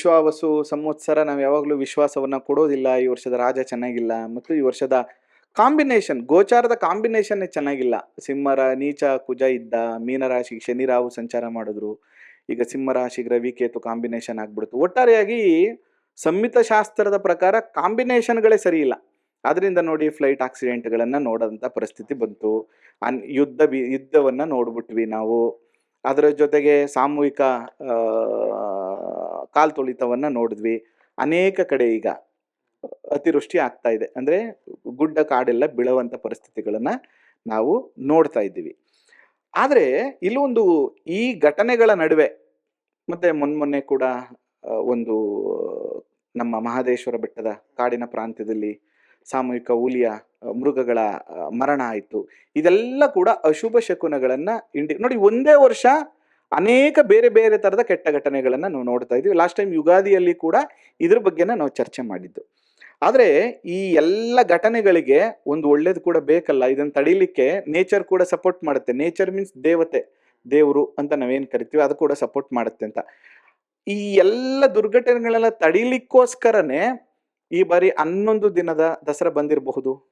ವಿಶ್ವಾವಸು ಸಂವತ್ಸರ ನಾವು ಯಾವಾಗಲೂ ವಿಶ್ವಾಸವನ್ನು ಕೊಡೋದಿಲ್ಲ. ಈ ವರ್ಷದ ರಾಜ ಚೆನ್ನಾಗಿಲ್ಲ ಮತ್ತು ಈ ವರ್ಷದ ಕಾಂಬಿನೇಷನ್ ಗೋಚಾರದ ಕಾಂಬಿನೇಷನ್ ಚೆನ್ನಾಗಿಲ್ಲ. ಸಿಂಹರ ನೀಚ ಕುಜ ಇದ್ದ ಮೀನರಾಶಿಗೆ ಶನಿ ರಾಹು ಸಂಚಾರ ಮಾಡಿದ್ರು. ಈಗ ಸಿಂಹರಾಶಿಗೆ ರವಿ ಕೇತು ಕಾಂಬಿನೇಷನ್ ಆಗ್ಬಿಡ್ತು. ಒಟ್ಟಾರೆಯಾಗಿ ಸಂಹಿತ ಶಾಸ್ತ್ರದ ಪ್ರಕಾರ ಕಾಂಬಿನೇಷನ್ಗಳೇ ಸರಿ ಇಲ್ಲ. ಅದರಿಂದ ನೋಡಿ ಫ್ಲೈಟ್ ಆಕ್ಸಿಡೆಂಟ್ಗಳನ್ನು ನೋಡೋಂಥ ಪರಿಸ್ಥಿತಿ ಬಂತು. ಅನ್ ಯುದ್ಧ ಬಿ, ಯುದ್ಧವನ್ನ ನೋಡ್ಬಿಟ್ವಿ ನಾವು. ಅದರ ಜೊತೆಗೆ ಸಾಮೂಹಿಕ ಕಾಲ್ ತುಳಿತವನ್ನ ನೋಡಿದ್ವಿ. ಅನೇಕ ಕಡೆ ಈಗ ಅತಿವೃಷ್ಟಿ ಆಗ್ತಾ ಇದೆ. ಅಂದ್ರೆ ಗುಡ್ಡ ಕಾಡೆಲ್ಲ ಬೀಳುವಂಥ ಪರಿಸ್ಥಿತಿಗಳನ್ನು ನಾವು ನೋಡ್ತಾ ಇದ್ದೀವಿ. ಆದರೆ ಇಲ್ಲೊಂದು ಈ ಘಟನೆಗಳ ನಡುವೆ ಮತ್ತೆ ಮೊನ್ನೆ ಕೂಡ ಒಂದು, ನಮ್ಮ ಮಹದೇಶ್ವರ ಬೆಟ್ಟದ ಕಾಡಿನ ಪ್ರಾಂತ್ಯದಲ್ಲಿ ಸಾಮೂಹಿಕ ಹುಲಿಯ ಮೃಗಗಳ ಮರಣ ಆಯಿತು. ಇದೆಲ್ಲ ಕೂಡ ಅಶುಭ ಶಕುನಗಳನ್ನು ಇಂಡಿ ನೋಡಿ ಒಂದೇ ವರ್ಷ ಅನೇಕ ಬೇರೆ ಬೇರೆ ತರದ ಕೆಟ್ಟ ಘಟನೆಗಳನ್ನ ನಾವು ನೋಡ್ತಾ ಇದೀವಿ. ಲಾಸ್ಟ್ ಟೈಮ್ ಯುಗಾದಿಯಲ್ಲಿ ಕೂಡ ಇದ್ರ ಬಗ್ಗೆನ ನಾವು ಚರ್ಚೆ ಮಾಡಿದ್ದು. ಆದ್ರೆ ಈ ಎಲ್ಲ ಘಟನೆಗಳಿಗೆ ಒಂದು ಒಳ್ಳೇದು ಕೂಡ ಬೇಕಲ್ಲ. ಇದನ್ನ ತಡೀಲಿಕ್ಕೆ ನೇಚರ್ ಕೂಡ ಸಪೋರ್ಟ್ ಮಾಡುತ್ತೆ. ನೇಚರ್ ಮೀನ್ಸ್ ದೇವತೆ, ದೇವರು ಅಂತ ನಾವೇನ್ ಕರಿತೀವಿ, ಅದು ಕೂಡ ಸಪೋರ್ಟ್ ಮಾಡುತ್ತೆ ಅಂತ. ಈ ಎಲ್ಲ ದುರ್ಘಟನೆಗಳೆಲ್ಲ ತಡೀಲಿಕ್ಕೋಸ್ಕರನೇ ಈ ಬಾರಿ ಹನ್ನೊಂದು ದಿನದ ದಸರಾ ಬಂದಿರಬಹುದು.